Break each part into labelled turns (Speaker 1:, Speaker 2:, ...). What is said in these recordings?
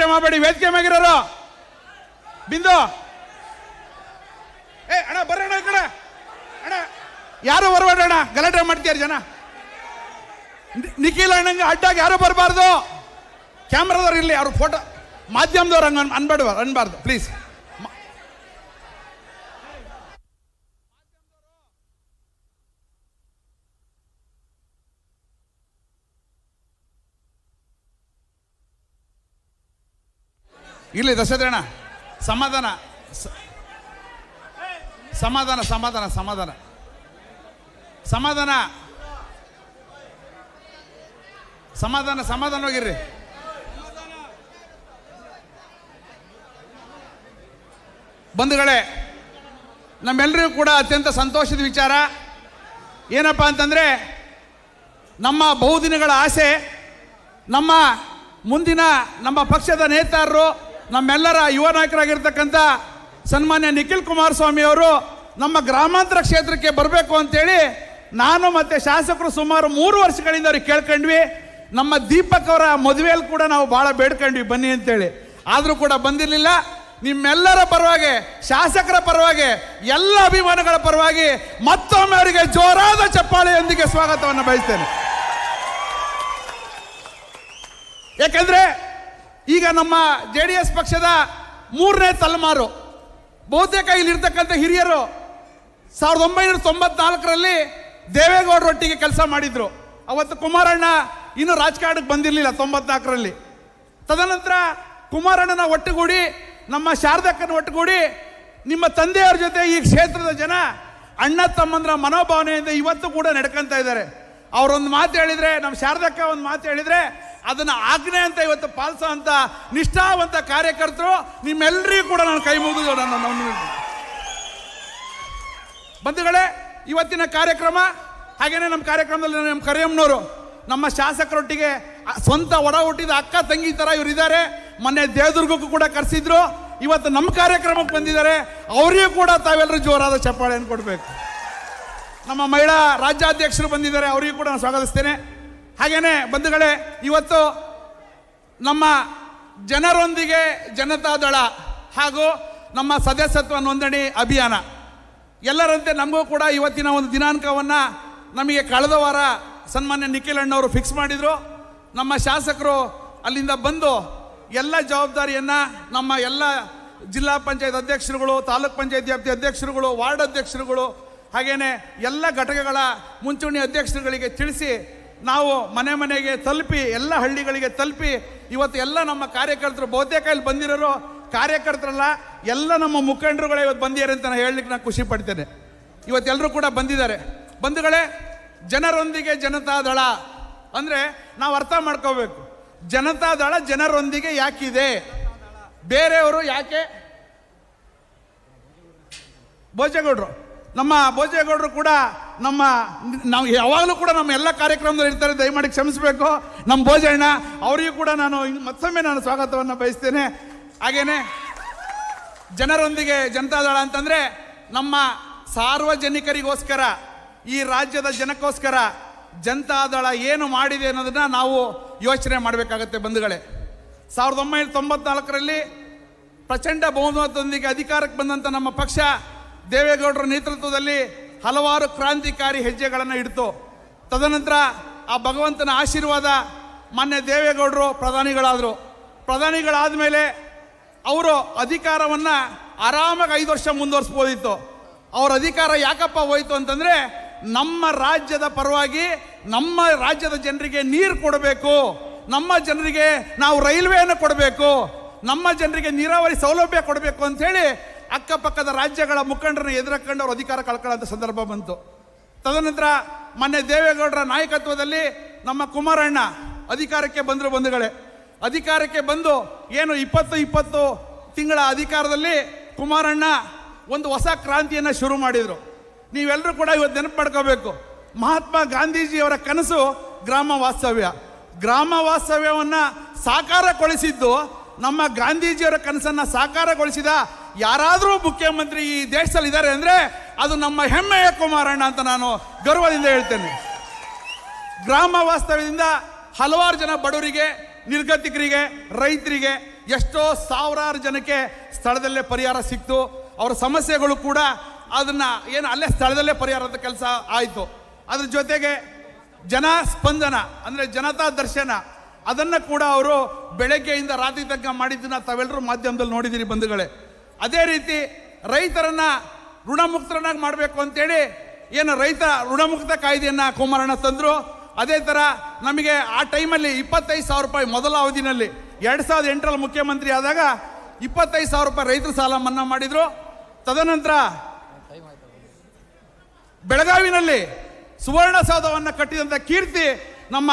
Speaker 1: ಗಲಾಟೆ ಮಾಡಬೇಡಿ, ವೇದಿಕೆ ಮ್ಯಾಗಿರೋರು ಬಿಂದು. ಏ, ಅಣ್ಣ, ಬರ್ರಿ ಈ ಕಡೆ. ಅಣ್ಣ, ಯಾರು ಬರಬೇಡ ಅಣ್ಣ? ಗಲಾಟೆ ಮಾಡ್ತೀಯಾರ ಜನ? ನಿಖಿಲ್ ಅಣ್ಣಂಗೆ ಅಡ್ಡಾಗಿ ಯಾರು ಬರಬಾರ್ದು? ಕ್ಯಾಮ್ರಾದವ್ರು ಇರಲಿ ಯಾರು ಫೋಟೋ ಮಾಧ್ಯಮದವ್ರು ಹಂಗೆ ಅನ್ ಅನ್ಬೇಡ ಅನ್ಬಾರ್ದು ಪ್ಲೀಸ್ ಇರ್ಲಿ ದಶರಥಣ್ಣ ಸಮಾಧಾನ. ಸಮಾಧಾನ ಸಮಾಧಾನ ಸಮಾಧಾನ. ಸಮಾಧಾನ. ಸಮಾಧಾನ ಸಮಾಧಾನವಾಗಿರ್ರಿ ಬಂಧುಗಳೇ ನಮ್ಮೆಲ್ಲರಿಗೂ ಕೂಡ ಅತ್ಯಂತ ಸಂತೋಷದ ವಿಚಾರ. ಏನಪ್ಪ ಅಂತಂದರೆ, ನಮ್ಮ ಬಹುದಿನಗಳ ಆಸೆ, ನಮ್ಮ ಮುಂದಿನ ನಮ್ಮ ಪಕ್ಷದ ನೇತಾರರು ನಮ್ಮೆಲ್ಲರ ಯುವ ನಾಯಕರಾಗಿರ್ತಕ್ಕಂಥ ಸನ್ಮಾನ್ಯ ನಿಖಿಲ್ ಕುಮಾರಸ್ವಾಮಿ ಅವರು ನಮ್ಮ ಗ್ರಾಮಾಂತರ ಕ್ಷೇತ್ರಕ್ಕೆ ಬರಬೇಕು ಅಂತೇಳಿ ನಾನು ಮತ್ತು ಶಾಸಕರು ಸುಮಾರು ಮೂರು ವರ್ಷಗಳಿಂದ ಅವ್ರಿಗೆ ಕೇಳ್ಕೊಂಡ್ವಿ. ನಮ್ಮ ದೀಪಕ್ ಅವರ ಮದುವೆಯಲ್ಲಿ ಕೂಡ ನಾವು ಭಾಳ ಬೇಡ್ಕೊಂಡ್ವಿ, ಬನ್ನಿ ಅಂತೇಳಿ. ಆದರೂ ಕೂಡ ಬಂದಿರಲಿಲ್ಲ. ನಿಮ್ಮೆಲ್ಲರ ಪರವಾಗಿ, ಶಾಸಕರ ಪರವಾಗಿ, ಎಲ್ಲ ಅಭಿಮಾನಿಗಳ ಪರವಾಗಿ ಮತ್ತೊಮ್ಮೆ ಅವರಿಗೆ ಜೋರಾದ ಚಪ್ಪಾಳೆಯೊಂದಿಗೆ ಸ್ವಾಗತವನ್ನು ಬಯಸ್ತೇನೆ. ಯಾಕಂದ್ರೆ ಈಗ ನಮ್ಮ ಜೆ ಡಿ ಎಸ್ ಪಕ್ಷದ ಮೂರನೇ ತಲೆಮಾರು, ಬಹುತೇಕ ಇಲ್ಲಿರ್ತಕ್ಕಂಥ ಹಿರಿಯರು ಸಾವಿರದ ಒಂಬೈನೂರ ತೊಂಬತ್ನಾಲ್ಕರಲ್ಲಿ ದೇವೇಗೌಡರೊಟ್ಟಿಗೆ ಕೆಲಸ ಮಾಡಿದ್ರು. ಅವತ್ತು ಕುಮಾರಣ್ಣ ಇನ್ನೂ ರಾಜಕಾರಣಕ್ಕೆ ಬಂದಿರಲಿಲ್ಲ ತೊಂಬತ್ನಾಲ್ಕರಲ್ಲಿ. ತದನಂತರ ಕುಮಾರಣ್ಣನ ಒಟ್ಟುಗೂಡಿ, ನಮ್ಮ ಶಾರದಕ್ಕನ ಒಟ್ಟುಗೂಡಿ ನಿಮ್ಮ ತಂದೆಯವ್ರ ಜೊತೆ ಈ ಕ್ಷೇತ್ರದ ಜನ ಅಣ್ಣ ತಮ್ಮಂದ್ರ ಮನೋಭಾವನೆಯಿಂದ ಇವತ್ತು ಕೂಡ ನಡ್ಕೊಂತ ಇದ್ದಾರೆ. ಅವರೊಂದು ಮಾತು ಹೇಳಿದರೆ, ನಮ್ಮ ಶಾರದಕ್ಕ ಒಂದು ಮಾತು ಹೇಳಿದ್ರೆ ಅದನ್ನ ಆಜ್ಞೆ ಅಂತ ಇವತ್ತು ಪಾಲಿಸೋ ಅಂತ ನಿಷ್ಠಾವಂತ ಕಾರ್ಯಕರ್ತರು ನಿಮ್ಮೆಲ್ಲರಿಗೂ ಕೂಡ ನಾನು ಕೈ ಮುಗಿದು ನನ್ನ ಬಂಧುಗಳೇ, ಇವತ್ತಿನ ಕಾರ್ಯಕ್ರಮ, ಹಾಗೇನೆ ನಮ್ಮ ಕಾರ್ಯಕ್ರಮದಲ್ಲಿ ನಮ್ಮ ಕರಿಯಮ್ಮನವರು, ನಮ್ಮ ಶಾಸಕರೊಟ್ಟಿಗೆ ಸ್ವಂತ ಒಡ ಹುಟ್ಟಿದ ಅಕ್ಕ ತಂಗಿ ಥರ ಇವ್ರು ಇದ್ದಾರೆ ಮೊನ್ನೆ ದೇವದುರ್ಗಕ್ಕೂ ಕೂಡ ಕರೆಸಿದ್ರು. ಇವತ್ತು ನಮ್ಮ ಕಾರ್ಯಕ್ರಮಕ್ಕೆ ಬಂದಿದ್ದಾರೆ. ಅವರಿಗೂ ಕೂಡ ತಾವೆಲ್ಲರೂ ಜೋರಾದ ಚಪ್ಪಾಳೆಯನ್ನು ಕೊಡಬೇಕು. ನಮ್ಮ ಮಹಿಳಾ ರಾಜ್ಯಾಧ್ಯಕ್ಷರು ಬಂದಿದ್ದಾರೆ. ಅವರಿಗೂ ಕೂಡ ನಾನು ಸ್ವಾಗತಿಸ್ತೇನೆ. ಹಾಗೇನೆ ಬಂಧುಗಳೇ, ಇವತ್ತು ನಮ್ಮ ಜನರೊಂದಿಗೆ ಜನತಾದಳ ಹಾಗೂ ನಮ್ಮ ಸದಸ್ಯತ್ವ ನೋಂದಣಿ ಅಭಿಯಾನ. ಎಲ್ಲರಂತೆ ನಮಗೂ ಕೂಡ ಇವತ್ತಿನ ಒಂದು ದಿನಾಂಕವನ್ನು ನಮಗೆ ಕಳೆದ ವಾರ ಸನ್ಮಾನ್ಯ ನಿಖಿಲ್ ಅಣ್ಣವರು ಫಿಕ್ಸ್ ಮಾಡಿದರು. ನಮ್ಮ ಶಾಸಕರು ಅಲ್ಲಿಂದ ಬಂದು ಎಲ್ಲ ಜವಾಬ್ದಾರಿಯನ್ನು ನಮ್ಮ ಎಲ್ಲ ಜಿಲ್ಲಾ ಪಂಚಾಯತ್ ಅಧ್ಯಕ್ಷರುಗಳು, ತಾಲೂಕ್ ಪಂಚಾಯತ್ ವ್ಯಾಪ್ತಿ ಅಧ್ಯಕ್ಷರುಗಳು, ವಾರ್ಡ್ ಅಧ್ಯಕ್ಷರುಗಳು ಹಾಗೆಯೇ ಎಲ್ಲ ಘಟಕಗಳ ಮುಂಚೂಣಿ ಅಧ್ಯಕ್ಷರುಗಳಿಗೆ ತಿಳಿಸಿ ನಾವು ಮನೆ ಮನೆಗೆ ತಲುಪಿ, ಎಲ್ಲ ಹಳ್ಳಿಗಳಿಗೆ ತಲುಪಿ, ಇವತ್ತು ಎಲ್ಲ ನಮ್ಮ ಕಾರ್ಯಕರ್ತರು ಬಹುತೇಕ ಇಲ್ಲಿ ಬಂದಿರೋರು ಕಾರ್ಯಕರ್ತರಲ್ಲ, ಎಲ್ಲ ನಮ್ಮ ಮುಖಂಡರುಗಳೇ ಇವತ್ತು ಬಂದಿದ್ದಾರೆ ಅಂತ ನಾನು ಹೇಳಲಿಕ್ಕೆ ನಾನು ಖುಷಿ ಪಡ್ತೇನೆ. ಇವತ್ತೆಲ್ಲರೂ ಕೂಡ ಬಂದಿದ್ದಾರೆ. ಬಂಧುಗಳೇ, ಜನರೊಂದಿಗೆ ಜನತಾ ದಳ ಅಂದರೆ ನಾವು ಅರ್ಥ ಮಾಡ್ಕೋಬೇಕು. ಜನತಾದಳ ಜನರೊಂದಿಗೆ ಯಾಕಿದೆ? ಬೇರೆಯವರು ಯಾಕೆ? ಭೋಜೇಗೌಡರು ನಮ್ಮ ಭೋಜೇಗೌಡರು ಕೂಡ ನಮ್ಮ, ನಾವು ಯಾವಾಗಲೂ ಕೂಡ ನಮ್ಮ ಎಲ್ಲ ಕಾರ್ಯಕ್ರಮದಲ್ಲಿ ಇರ್ತಾರೆ, ದಯಮಾಡಿ ಕ್ಷಮಿಸಬೇಕು. ನಮ್ಮ ಭೋಜಣ್ಣ, ಅವರಿಗೂ ಕೂಡ ನಾನು ಮತ್ತೊಮ್ಮೆ ನಾನು ಸ್ವಾಗತವನ್ನು ಬಯಸ್ತೇನೆ. ಹಾಗೇನೆ, ಜನರೊಂದಿಗೆ ಜನತಾದಳ ಅಂತಂದರೆ ನಮ್ಮ ಸಾರ್ವಜನಿಕರಿಗೋಸ್ಕರ, ಈ ರಾಜ್ಯದ ಜನಕ್ಕೋಸ್ಕರ ಜನತಾದಳ ಏನು ಮಾಡಿದೆ ಅನ್ನೋದನ್ನ ನಾವು ಯೋಚನೆ ಮಾಡಬೇಕಾಗತ್ತೆ ಬಂಧುಗಳೇ. ಸಾವಿರದ ಒಂಬೈನೂರ ತೊಂಬತ್ನಾಲ್ಕರಲ್ಲಿ ಪ್ರಚಂಡ ಬಹುಮತದೊಂದಿಗೆ ಅಧಿಕಾರಕ್ಕೆ ಬಂದಂಥ ನಮ್ಮ ಪಕ್ಷ ದೇವೇಗೌಡರ ನೇತೃತ್ವದಲ್ಲಿ ಹಲವಾರು ಕ್ರಾಂತಿಕಾರಿ ಹೆಜ್ಜೆಗಳನ್ನು ಇಡ್ತು. ತದನಂತರ ಆ ಭಗವಂತನ ಆಶೀರ್ವಾದ ಮಾನ್ಯ ದೇವೇಗೌಡರು ಪ್ರಧಾನಿಗಳಾದರು. ಪ್ರಧಾನಿಗಳಾದ ಮೇಲೆ ಅವರು ಅಧಿಕಾರವನ್ನು ಆರಾಮಾಗಿ ಐದು ವರ್ಷ ಮುಂದುವರಿಸ್ಬೋದಿತ್ತು. ಅವ್ರ ಅಧಿಕಾರ ಯಾಕಪ್ಪ ಹೋಯಿತು ಅಂತಂದರೆ ನಮ್ಮ ರಾಜ್ಯದ ಪರವಾಗಿ ನಮ್ಮ ರಾಜ್ಯದ ಜನರಿಗೆ ನೀರು ಕೊಡಬೇಕು. ನಮ್ಮ ಜನರಿಗೆ ನಾವು ರೈಲ್ವೆಯನ್ನು ಕೊಡಬೇಕು. ನಮ್ಮ ಜನರಿಗೆ ನೀರಾವರಿ ಸೌಲಭ್ಯ ಕೊಡಬೇಕು ಅಂಥೇಳಿ ಅಕ್ಕಪಕ್ಕದ ರಾಜ್ಯಗಳ ಮುಖಂಡರನ್ನು ಎದುರಕೊಂಡು ಅವರು ಅಧಿಕಾರ ಕಳ್ಕೊಳ್ಳೋ ಸಂದರ್ಭ ಬಂತು. ತದನಂತರ ಮೊನ್ನೆ ದೇವೇಗೌಡರ ನಾಯಕತ್ವದಲ್ಲಿ ನಮ್ಮ ಕುಮಾರಣ್ಣ ಅಧಿಕಾರಕ್ಕೆ ಬಂದರು ಬಂಧುಗಳೇ. ಅಧಿಕಾರಕ್ಕೆ ಬಂದು ಏನು ಇಪ್ಪತ್ತು ಇಪ್ಪತ್ತು ತಿಂಗಳ ಅಧಿಕಾರದಲ್ಲಿ ಕುಮಾರಣ್ಣ ಒಂದು ಹೊಸ ಕ್ರಾಂತಿಯನ್ನು ಶುರು ಮಾಡಿದರು. ನೀವೆಲ್ಲರೂ ಕೂಡ ಇವತ್ತು ನೆನಪು ಮಾಡ್ಕೋಬೇಕು. ಮಹಾತ್ಮ ಗಾಂಧೀಜಿಯವರ ಕನಸು ಗ್ರಾಮ ವಾಸ್ತವ್ಯ. ಗ್ರಾಮ ವಾಸ್ತವ್ಯವನ್ನು ಸಾಕಾರಗೊಳಿಸಿದ್ದು ನಮ್ಮ ಗಾಂಧೀಜಿಯವರ ಕನಸನ್ನು ಸಾಕಾರಗೊಳಿಸಿದ ಯಾರಾದರೂ ಮುಖ್ಯಮಂತ್ರಿ ಈ ದೇಶದಲ್ಲಿ ಇದ್ದಾರೆ ಅಂದರೆ ಅದು ನಮ್ಮ ಹೆಮ್ಮೆಯ ಕುಮಾರಣ್ಣ ಅಂತ ನಾನು ಗರ್ವದಿಂದ ಹೇಳ್ತೇನೆ. ಗ್ರಾಮ ವಾಸ್ತವ್ಯದಿಂದ ಹಲವಾರು ಜನ ಬಡವರಿಗೆ, ನಿರ್ಗತಿಕರಿಗೆ, ರೈತರಿಗೆ ಎಷ್ಟೋ ಸಾವಿರಾರು ಜನಕ್ಕೆ ಸ್ಥಳದಲ್ಲೇ ಪರಿಹಾರ ಸಿಕ್ತು. ಅವರ ಸಮಸ್ಯೆಗಳು ಕೂಡ ಅದನ್ನು ಏನು ಅಲ್ಲೇ ಸ್ಥಳದಲ್ಲೇ ಪರಿಹಾರದ ಕೆಲಸ ಆಯಿತು. ಅದ್ರ ಜೊತೆಗೆ ಜನ ಸ್ಪಂದನ, ಅಂದರೆ ಜನತಾ ದರ್ಶನ, ಅದನ್ನು ಕೂಡ ಅವರು ಬೆಳಗ್ಗೆಯಿಂದ ರಾತ್ರಿ ತನಕ ಮಾಡಿದ್ದನ್ನು ತಾವೆಲ್ಲರೂ ಮಾಧ್ಯಮದಲ್ಲಿ ನೋಡಿದ್ದೀರಿ ಬಂಧುಗಳೇ. ಅದೇ ರೀತಿ ರೈತರನ್ನ ಋಣಮುಕ್ತರನ್ನಾಗಿ ಮಾಡಬೇಕು ಅಂತೇಳಿ ಏನು ರೈತ ಋಣಮುಕ್ತ ಕಾಯ್ದೆಯನ್ನು ಕುಮಾರಣ್ಣ ತಂದರು. ಅದೇ ಥರ ನಮಗೆ ಆ ಟೈಮಲ್ಲಿ ಇಪ್ಪತ್ತೈದು ಸಾವಿರ ರೂಪಾಯಿ ಮೊದಲ ಅವಧಿನಲ್ಲಿ ಎರಡು ಸಾವಿರದ ಎಂಟರಲ್ಲಿ ಮುಖ್ಯಮಂತ್ರಿ ಆದಾಗ ಇಪ್ಪತ್ತೈದು ಸಾವಿರ ರೂಪಾಯಿ ರೈತರ ಸಾಲ ಮನ್ನಾ ಮಾಡಿದರು. ತದನಂತರ ಬೆಳಗಾವಿನಲ್ಲಿ ಸುವರ್ಣ ಸುವರ್ಣಸೌಧವನ್ನು ಕಟ್ಟಿದಂಥ ಕೀರ್ತಿ ನಮ್ಮ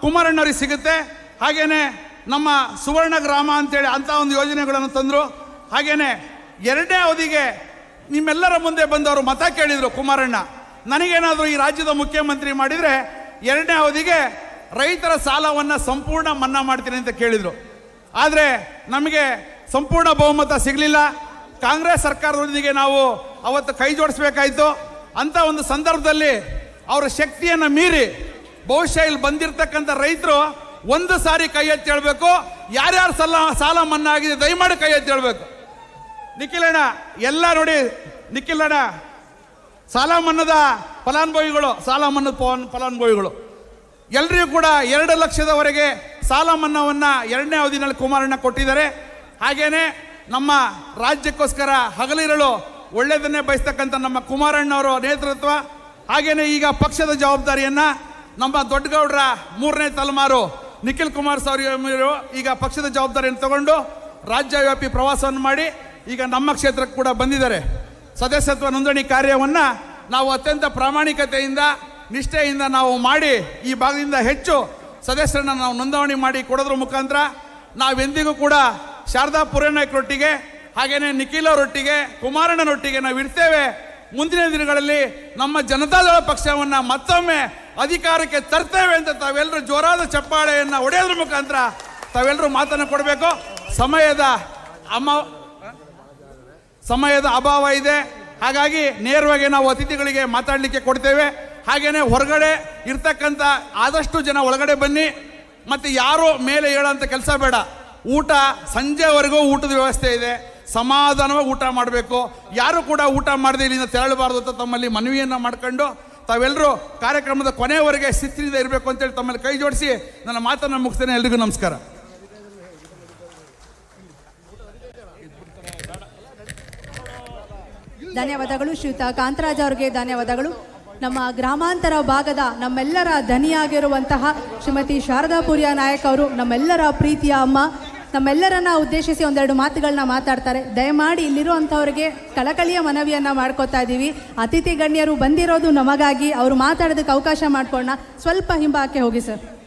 Speaker 1: ಕುಮಾರಣ್ಣವ್ರಿಗೆ ಸಿಗುತ್ತೆ. ಹಾಗೆಯೇ ನಮ್ಮ ಸುವರ್ಣ ಗ್ರಾಮ ಅಂತೇಳಿ ಅಂತ ಒಂದು ಯೋಜನೆಗಳನ್ನು ತಂದರು. ಹಾಗೇನೆ ಎರಡನೇ ಅವಧಿಗೆ ನಿಮ್ಮೆಲ್ಲರ ಮುಂದೆ ಬಂದವರು ಮತ ಕೇಳಿದರು ಕುಮಾರಣ್ಣ. ನನಗೇನಾದರೂ ಈ ರಾಜ್ಯದ ಮುಖ್ಯಮಂತ್ರಿ ಮಾಡಿದರೆ ಎರಡನೇ ಅವಧಿಗೆ ರೈತರ ಸಾಲವನ್ನು ಸಂಪೂರ್ಣ ಮನ್ನಾ ಮಾಡ್ತೀನಿ ಅಂತ ಕೇಳಿದರು. ಆದರೆ ನಮಗೆ ಸಂಪೂರ್ಣ ಬಹುಮತ ಸಿಗಲಿಲ್ಲ. ಕಾಂಗ್ರೆಸ್ ಸರ್ಕಾರದೊಂದಿಗೆ ನಾವು ಅವತ್ತು ಕೈ ಜೋಡಿಸ್ಬೇಕಾಯ್ತು. ಅಂತ ಒಂದು ಸಂದರ್ಭದಲ್ಲಿ ಅವರ ಶಕ್ತಿಯನ್ನು ಮೀರಿ ಬಹುಶಃ ಇಲ್ಲಿ ಬಂದಿರತಕ್ಕಂಥ ರೈತರು ಒಂದು ಸಾರಿ ಕೈ ಎತ್ತಿ ಹೇಳಬೇಕು, ಯಾರ್ಯಾರು ಸಲ ಸಾಲ ಮನ್ನಾ ಆಗಿದೆ ದಯಮಾಡಿ ಕೈ ಎತ್ತಿ ಹೇಳ್ಬೇಕು. ನಿಖಿಲಣ್ಣ ಎಲ್ಲ ನೋಡಿ ನಿಖಿಲಣ್ಣ ಸಾಲ ಮನ್ನದ ಫಲಾನುಭವಿಗಳು, ಸಾಲ ಮನ್ನದ ಫಲಾನ್ ಫಲಾನುಭವಿಗಳು. ಎಲ್ಲರಿಗೂ ಕೂಡ ಎರಡು ಲಕ್ಷದವರೆಗೆ ಸಾಲ ಮನ್ನಾವನ್ನು ಎರಡನೇ ಅವಧಿನಲ್ಲಿ ಕುಮಾರಣ್ಣ ಕೊಟ್ಟಿದ್ದಾರೆ. ಹಾಗೆಯೇ ನಮ್ಮ ರಾಜ್ಯಕ್ಕೋಸ್ಕರ ಹಗಲಿರಳು ಒಳ್ಳೆಯದನ್ನೇ ಬಯಸ್ತಕ್ಕಂಥ ನಮ್ಮ ಕುಮಾರಣ್ಣವರ ನೇತೃತ್ವ ಹಾಗೆಯೇ ಈಗ ಪಕ್ಷದ ಜವಾಬ್ದಾರಿಯನ್ನು ನಮ್ಮ ದೊಡ್ಡಗೌಡರ ಮೂರನೇ ತಲೆಮಾರು ನಿಖಿಲ್ ಕುಮಾರ್ ಸ್ವಾಮಿ ಈಗ ಪಕ್ಷದ ಜವಾಬ್ದಾರಿಯನ್ನು ತಗೊಂಡು ರಾಜ್ಯವ್ಯಾಪಿ ಪ್ರವಾಸವನ್ನು ಮಾಡಿ ಈಗ ನಮ್ಮ ಕ್ಷೇತ್ರಕ್ಕೆ ಕೂಡ ಬಂದಿದ್ದಾರೆ. ಸದಸ್ಯತ್ವ ನೋಂದಣಿ ಕಾರ್ಯವನ್ನು ನಾವು ಅತ್ಯಂತ ಪ್ರಾಮಾಣಿಕತೆಯಿಂದ, ನಿಷ್ಠೆಯಿಂದ ನಾವು ಮಾಡಿ ಈ ಭಾಗದಿಂದ ಹೆಚ್ಚು ಸದಸ್ಯರನ್ನು ನಾವು ನೋಂದಣಿ ಮಾಡಿ ಕೊಡೋದ್ರ ಮುಖಾಂತರ ನಾವೆಂದಿಗೂ ಕೂಡ ಶಾರದಾ ಪುರನಾಯ್ಕರೊಟ್ಟಿಗೆ ಹಾಗೇನೆ ನಿಖಿಲ್ ಅವರೊಟ್ಟಿಗೆ ಕುಮಾರಣ್ಣನೊಟ್ಟಿಗೆ ನಾವು ಇರ್ತೇವೆ. ಮುಂದಿನ ದಿನಗಳಲ್ಲಿ ನಮ್ಮ ಜನತಾದಳ ಪಕ್ಷವನ್ನು ಮತ್ತೊಮ್ಮೆ ಅಧಿಕಾರಕ್ಕೆ ತರ್ತೇವೆ ಅಂತ ತಾವೆಲ್ಲರೂ ಜೋರಾದ ಚಪ್ಪಾಳೆಯನ್ನು ಹೊಡೆಯೋದ್ರ ಮುಖಾಂತರ ತಾವೆಲ್ಲರೂ ಮಾತನ್ನು ಕೊಡಬೇಕು. ಸಮಯದ ಅಮ್ಮ ಸಮಯದ ಅಭಾವ ಇದೆ. ಹಾಗಾಗಿ ನೇರವಾಗಿ ನಾವು ಅತಿಥಿಗಳಿಗೆ ಮಾತಾಡಲಿಕ್ಕೆ ಕೊಡ್ತೇವೆ. ಹಾಗೇನೆ ಹೊರಗಡೆ ಇರ್ತಕ್ಕಂಥ ಆದಷ್ಟು ಜನ ಒಳಗಡೆ ಬನ್ನಿ. ಮತ್ತು ಯಾರು ಮೇಲೆ ಹೇಳೋಂಥ ಕೆಲಸ ಬೇಡ. ಊಟ ಸಂಜೆವರೆಗೂ ಊಟದ ವ್ಯವಸ್ಥೆ ಇದೆ. ಸಮಾಧಾನವಾಗಿ ಊಟ ಮಾಡಬೇಕು. ಯಾರು ಕೂಡ ಊಟ ಮಾಡದೆ ಇಲ್ಲಿಂದ ತೆರಳಬಾರ್ದು ಅಂತ ತಮ್ಮಲ್ಲಿ ಮನವಿಯನ್ನು ಮಾಡ್ಕೊಂಡು ತಾವೆಲ್ಲರೂ ಕಾರ್ಯಕ್ರಮದ ಕೊನೆಯವರೆಗೆ ಸ್ಥಿತಿಯಿಂದ ಇರಬೇಕು ಅಂತೇಳಿ ತಮ್ಮಲ್ಲಿ ಕೈ ಜೋಡಿಸಿ ನನ್ನ ಮಾತನ್ನು ಮುಗಿಸ್ತೇನೆ. ಎಲ್ರಿಗೂ ನಮಸ್ಕಾರ.
Speaker 2: ಧನ್ಯವಾದಗಳು ಶ್ರೀಯುತ ಕಾಂತರಾಜ್ ಅವರಿಗೆ ಧನ್ಯವಾದಗಳು. ನಮ್ಮ ಗ್ರಾಮಾಂತರ ಭಾಗದ ನಮ್ಮೆಲ್ಲರ ಧನಿಯಾಗಿರುವಂತಹ ಶ್ರೀಮತಿ ಶಾರದಾಪುರಿಯ ನಾಯಕ್ ಅವರು ನಮ್ಮೆಲ್ಲರ ಪ್ರೀತಿಯ ಅಮ್ಮ. ನಮ್ಮೆಲ್ಲರನ್ನ ಉದ್ದೇಶಿಸಿ ಒಂದೆರಡು ಮಾತುಗಳನ್ನ ಮಾತಾಡ್ತಾರೆ. ದಯಮಾಡಿ ಇಲ್ಲಿರುವಂಥವ್ರಿಗೆ ಕಳಕಳಿಯ ಮನವಿಯನ್ನ ಮಾಡ್ಕೋತಾ ಇದ್ದೀವಿ. ಅತಿಥಿ ಗಣ್ಯರು ಬಂದಿರೋದು ನಮಗಾಗಿ. ಅವರು ಮಾತಾಡೋದಕ್ಕೆ ಅವಕಾಶ ಮಾಡ್ಕೊಳ್ಳೋಣ. ಸ್ವಲ್ಪ ಹಿಂಬಾಕೆ ಹೋಗಿ ಸರ್.